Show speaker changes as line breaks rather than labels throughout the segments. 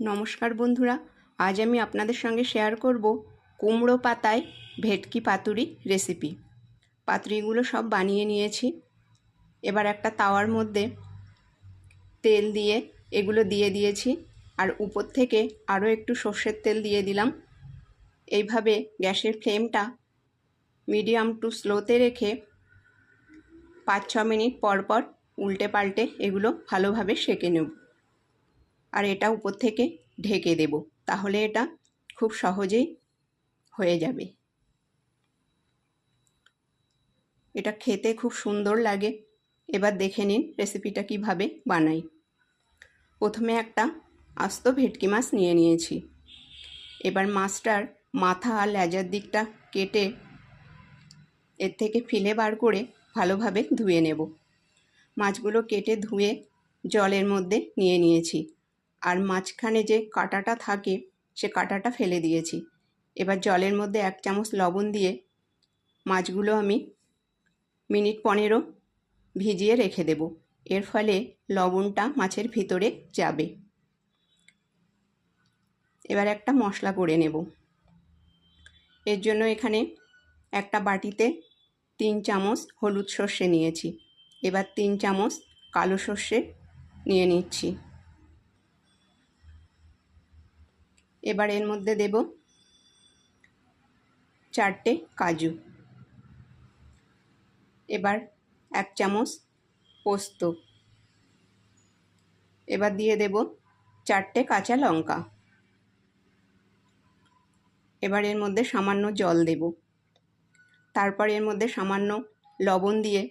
নমস্কার বন্ধুরা, আজ আমি আপনাদের সঙ্গে শেয়ার করব কুমড়ো পাতায় ভেটকি পাতুরি রেসিপি পাতুরিগুলো সব বানিয়ে নিয়েছি। এবার একটা তাওয়ার মধ্যে তেল দিয়ে এগুলো দিয়ে দিয়েছি আর উপর থেকে আরও একটু সর্ষের তেল দিয়ে দিলাম। এইভাবে গ্যাসের ফ্লেমটা মিডিয়াম টু স্লোতে রেখে পাঁচ ছ মিনিট পর পর উল্টে পাল্টে এগুলো ভালোভাবে সেঁকে নেব। আর এটা উপর থেকে ঢেকে দেব। তাহলে এটা খুব সহজেই হয়ে যাবে। এটা খেতে খুব সুন্দর লাগে। এবার দেখে নিন রেসিপিটা কীভাবে বানাই। প্রথমে একটা আস্ত ভেটকি মাছ নিয়ে নিয়েছি। এবার মাছটার মাথা আর লেজার দিকটা কেটে এর থেকে ফিলে বার করে ভালোভাবে ধুয়ে নেব। মাছগুলো কেটে ধুয়ে জলের মধ্যে নিয়ে নিয়েছি। আর মাঝখানে যে কাঁটাটা থাকে, সে কাঁটাটা ফেলে দিয়েছি। এবার জলের মধ্যে এক চামচ লবণ দিয়ে মাছগুলো আমি মিনিট পনেরো ভিজিয়ে রেখে দেব। এর ফলে লবণটা মাছের ভিতরে যাবে। এবার একটা মশলা করে নেব। এর জন্য এখানে একটা বাটিতে তিন চামচ হলুদ সর্ষে নিয়েছি। এবার তিন চামচ কালো সর্ষে নিয়ে নিচ্ছি। এবার এর মধ্যে দেব চারটে কাজু। এবার এক চামচ পোস্ত। এবার দিয়ে দেব চারটে কাঁচা লঙ্কা। এবার এর মধ্যে সামান্য জল দেব। তারপর এর মধ্যে সামান্য লবণ দিয়ে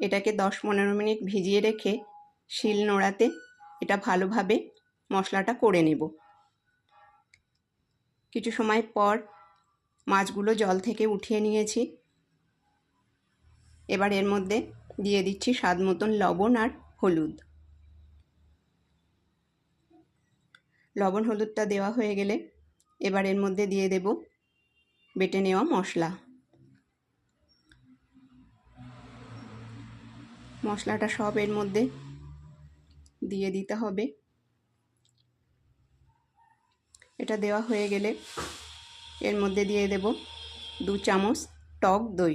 এটাকে দশ পনেরো মিনিট ভিজিয়ে রেখে শিল নোড়াতে এটা ভালোভাবে মশলাটা করে নেব। কিছু সময় পর মাছগুলো জল থেকে উঠিয়ে নিয়েছি। এবার এর মধ্যে দিয়ে দিচ্ছি স্বাদ মতন লবণ আর হলুদ। লবণ হলুদটা দেওয়া হয়ে গেলে এবার এর মধ্যে দিয়ে দেব বেটে নেওয়া মশলা। মশলাটা সব এর মধ্যে দিয়ে দিতে হবে। এটা দেওয়া হয়ে গেলে এর মধ্যে দিয়ে দেব দু চামচ টক দই।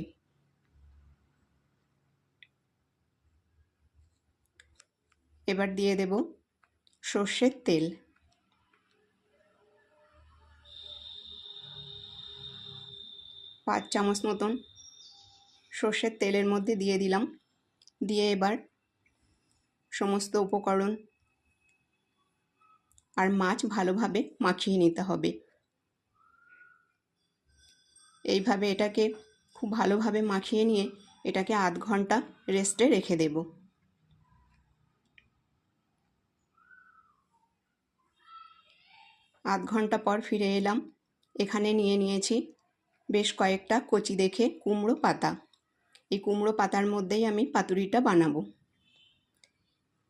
এবার দিয়ে দেব সর্ষের তেল। পাঁচ চামচ মতন সর্ষের তেলের মধ্যে দিয়ে দিলাম। দিয়ে এবার সমস্ত উপকরণ আর মাছ ভালোভাবে মাখিয়ে নিতে হবে। এইভাবে এটাকে খুব ভালোভাবে মাখিয়ে নিয়ে এটাকে আধ ঘণ্টা রেস্টে রেখে দেব। আধ ঘণ্টা পর ফিরে এলাম। এখানে নিয়ে নিয়েছি বেশ কয়েকটা কচি দেখে কুমড়ো পাতা। এই কুমড়ো পাতার মধ্যেই আমি পাতুরিটা বানাবো।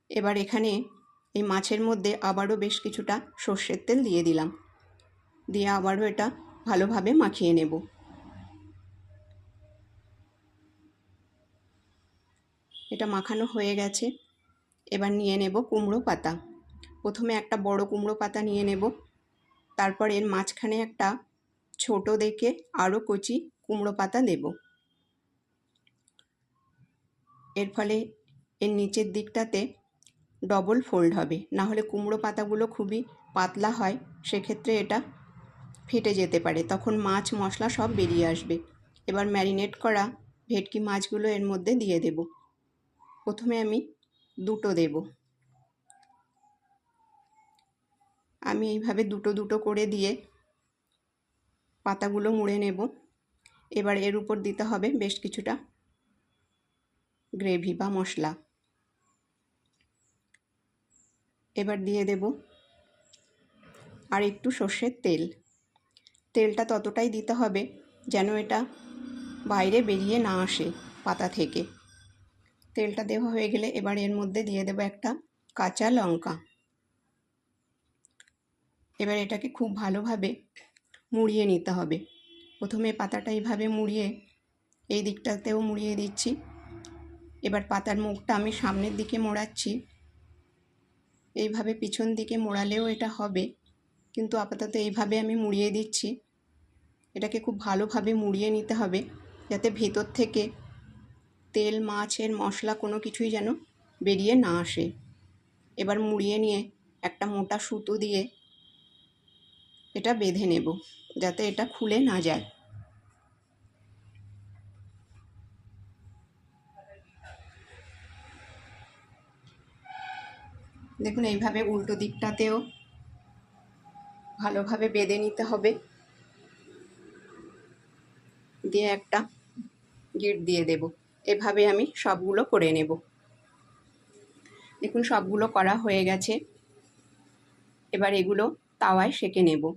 এবার এখানে এই মাছের মধ্যে আবারও বেশ কিছুটা সর্ষের তেল দিয়ে দিলাম। দিয়ে আবারও এটা ভালোভাবে মাখিয়ে নেব। এটা মাখানো হয়ে গেছে। এবার নিয়ে নেব কুমড়ো পাতা। প্রথমে একটা বড় কুমড়ো পাতা নিয়ে নেব। তারপর এর মাঝখানে একটা ছোট দেখে আরও কচি কুমড়ো পাতা দেব। এর ফলে এর নিচের দিকটাতে ডবল ফোল্ড হবে। না হলে কুমড়ো পাতাগুলো খুবই পাতলা হয়, সেক্ষেত্রে এটা ফেটে যেতে পারে। তখন মাছ, মশলা সব বেরিয়ে আসবে। এবার ম্যারিনেট করা ভেটকি মাছগুলো এর মধ্যে দিয়ে দেব। প্রথমে আমি দুটো দেব। আমি এইভাবে দুটো দুটো করে দিয়ে পাতাগুলো মুড়ে নেব। এবার এর উপর দিতে হবে বেশ কিছুটা গ্রেভি বা মশলা। এবার দিয়ে দেব আর একটু সর্ষের তেল। তেলটা ততটাই দিতে হবে যেন এটা বাইরে বেরিয়ে না আসে পাতা থেকে। তেলটা দেওয়া হয়ে গেলে এবার এর মধ্যে দিয়ে দেবো একটা কাঁচা লঙ্কা। এবার এটাকে খুব ভালোভাবে মুড়িয়ে নিতে হবে। প্রথমে পাতাটা এইভাবে মুড়িয়ে এই দিকটাতেও মুড়িয়ে দিচ্ছি। এবার পাতার মুখটা আমি সামনের দিকে মোড়াচ্ছি। এইভাবে পিছন দিকে মোড়ালেও এটা হবে। কিন্তু আপাতত এইভাবে আমি মুড়িয়ে দিচ্ছি। এটাকে খুব ভালোভাবে মুড়িয়ে নিতে হবে যাতে ভেতর থেকে তেল, মাছের মশলা কোনো কিছুই যেন বেরিয়ে না আসে। এবার মুড়িয়ে নিয়ে একটা মোটা সুতো দিয়ে এটা বেঁধে নেব যাতে এটা খুলে না যায়। দেখুন, এইভাবে উল্টো দিকটাতেও ভালোভাবে বেঁধে নিতে হবে। দিয়ে একটা গিট দিয়ে দেব। এভাবে আমি সবগুলো করে নেব। দেখুন, সবগুলো করা হয়ে গেছে। এবার এগুলো তাওয়ায় সেকে নেব।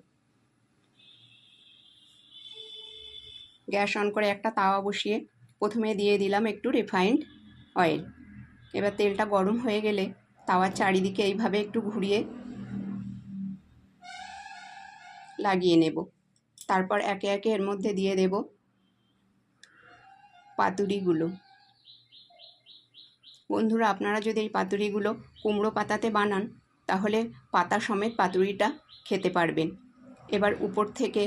গ্যাস অন করে একটা তাওয়া বসিয়ে প্রথমে দিয়ে দিলাম একটু রিফাইন্ড অয়েল। এবার তেলটা গরম হয়ে গেলে তাওয়ার চারিদিকে এইভাবে একটু ঘুরিয়ে লাগিয়ে নেব। তারপর একে একে এর মধ্যে দিয়ে দেব পাতুরিগুলো। বন্ধুরা, আপনারা যদি এই পাতুরিগুলো কুমড়ো পাতাতে বানান, তাহলে পাতা সমেত পাতুরিটা খেতে পারবেন। এবার উপর থেকে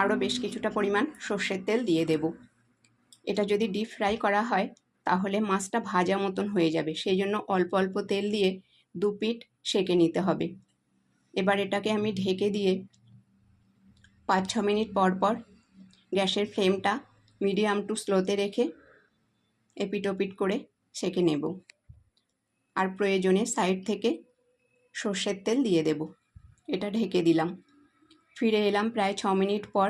আরও বেশ কিছুটা পরিমাণ সর্ষের তেল দিয়ে দেব। এটা যদি ডিপ ফ্রাই করা হয় তাহলে মাছটা ভাজা মতন হয়ে যাবে। সেই জন্য অল্প অল্প তেল দিয়ে দু পিঠ সেকে নিতে হবে। এবার এটাকে আমি ঢেকে দিয়ে পাঁচ ছ মিনিট পর পর গ্যাসের ফ্লেমটা মিডিয়াম টু স্লোতে রেখে এপিট ওপিট করে সেকে নেব। আর প্রয়োজনে সাইড থেকে সর্ষের তেল দিয়ে দেব। এটা ঢেকে দিলাম। ফিরে এলাম প্রায় ছ মিনিট পর।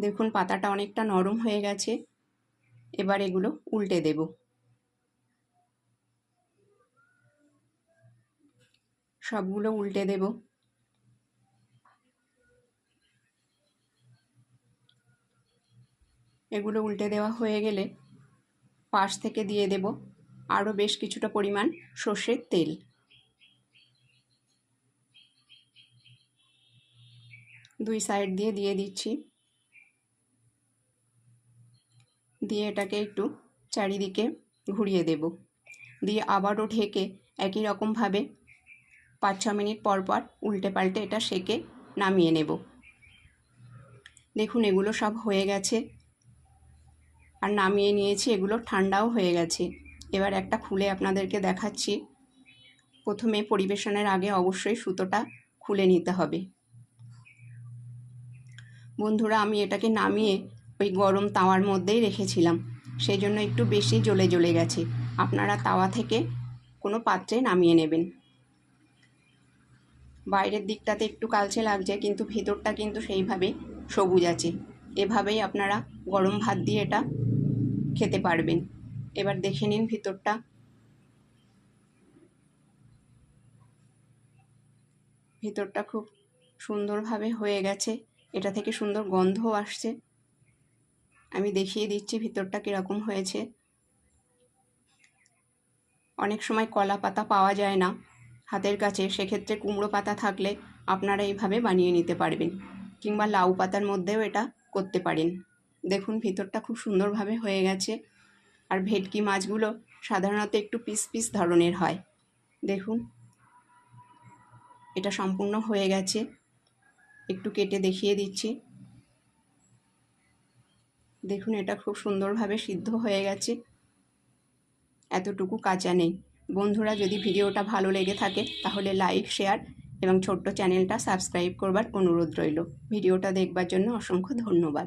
দেখুন পাতাটা অনেকটা নরম হয়ে গেছে। এবার এগুলো উল্টে দেব। সবগুলো উল্টে দেব। এগুলো উল্টে দেওয়া হয়ে গেলে পাশ থেকে দিয়ে দেব আরও বেশ কিছুটা পরিমাণ সর্ষের তেল। দুই সাইড দিয়ে দিয়ে দিচ্ছি। দিয়ে এটাকে একটু চারিদিকে ঘুরিয়ে দেব। দিয়ে আবারও ঢেকে একই রকমভাবে পাঁচ ছ মিনিট পর পর উল্টে পাল্টে এটা সেকে নামিয়ে নেব। দেখুন এগুলো সব হয়ে গেছে। আর নামিয়ে নিয়েছি, এগুলো ঠান্ডাও হয়ে গেছে। এবার একটা খুলে আপনাদেরকে দেখাচ্ছি। প্রথমে পরিবেশনের আগে অবশ্যই সুতোটা খুলে নিতে হবে। বন্ধুরা, আমি এটাকে নামিয়ে ওই গরম তাওয়ার মধ্যেই রেখেছিলাম। সেই জন্য একটু বেশি জ্বলে জ্বলে গেছে। আপনারা তাওয়া থেকে কোনো পাত্রে নামিয়ে নেবেন। বাইরের দিকটাতে একটু কালচে লাগছে, কিন্তু ভিতরটা কিন্তু সেইভাবে সবুজ আছে। এভাবেই আপনারা গরম ভাত দিয়ে এটা খেতে পারবেন। এবার দেখে নিন ভিতরটা। ভিতরটা খুব সুন্দরভাবে হয়ে গেছে। এটা থেকে সুন্দর গন্ধও আসছে। আমি দেখিয়ে দিচ্ছি ভিতরটা কীরকম হয়েছে। অনেক সময় কলা পাতা পাওয়া যায় না হাতের কাছে, সেক্ষেত্রে কুমড়ো পাতা থাকলে আপনারা এইভাবে বানিয়ে নিতে পারবেন কিংবা লাউ পাতার মধ্যেও এটা করতে পারেন। দেখুন ভিতরটা খুব সুন্দরভাবে হয়ে গেছে আর ভেটকি মাছগুলো সাধারণত একটু পিস পিস ধরনের হয়। দেখুন, এটা সম্পূর্ণ হয়ে গেছে। একটু কেটে দেখিয়ে দিচ্ছি। দেখুন, এটা খুব সুন্দরভাবে সিদ্ধ হয়ে গেছে। এতটুকু কাঁচা নেই। বন্ধুরা, যদি ভিডিওটা ভালো লেগে থাকে, তাহলে লাইক শেয়ার এবং ছোট্ট চ্যানেলটা সাবস্ক্রাইব করবার অনুরোধ রইল। ভিডিওটা দেখবার জন্য অসংখ্য ধন্যবাদ।